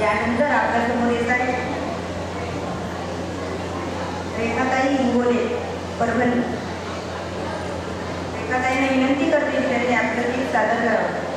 यानंतर आपल्यासमोर येत आहे. रेखाताई हिंगोले परभणी. रेखाताईने विनंती करते की त्यांनी आपलं गीत सादर करावं.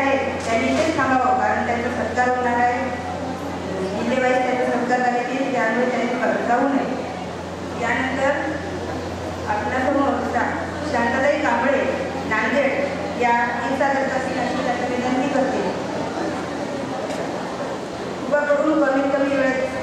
आहे. त्यांनी तेच थांबावं कारण त्यांचा सत्कार होणार आहे. जिल्हेवाईज त्यांचा सत्कार झाले की त्यामुळे त्यांनी परत जाऊ नये. त्यानंतर आपल्यासमोर शांताताई कांबळे नांदेड या इसादर्शकांची अशी त्याची विनंती करते. उभाकडून कमीत कमी वेळेत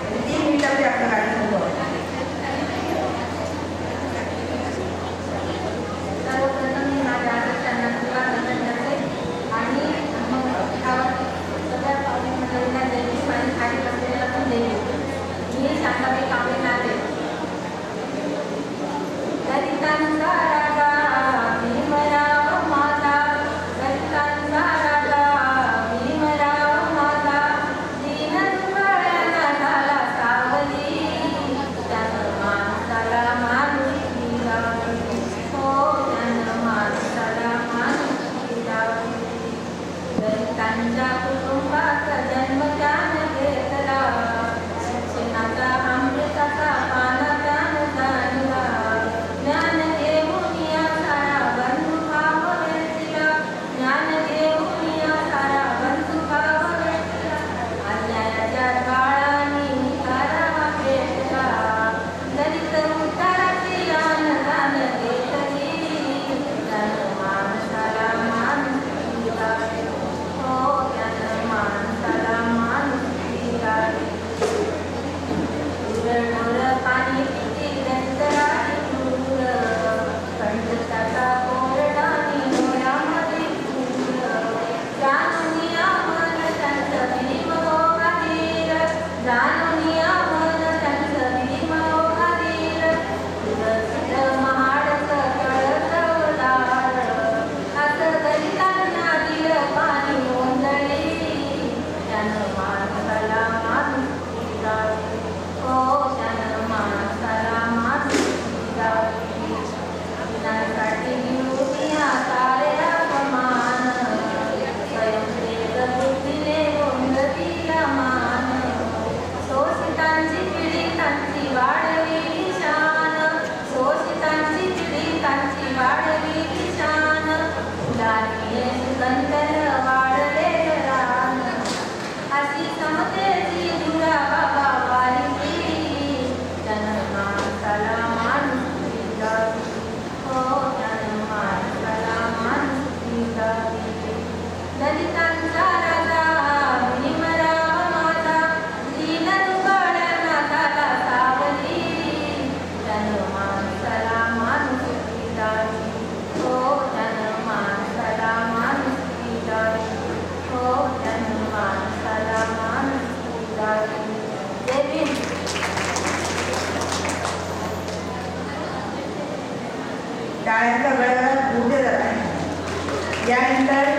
टाळ्यांचा गळगळाट ऊर्जे जात आहे यानंतर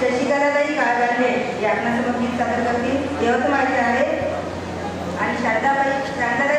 शशिकलाताई काळगांडे या समोर गीत सादर करतील. यवतमाळचे आहे आणि शारदाबाई शारदाताई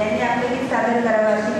यांनी आपले गीत सादर करावं अशी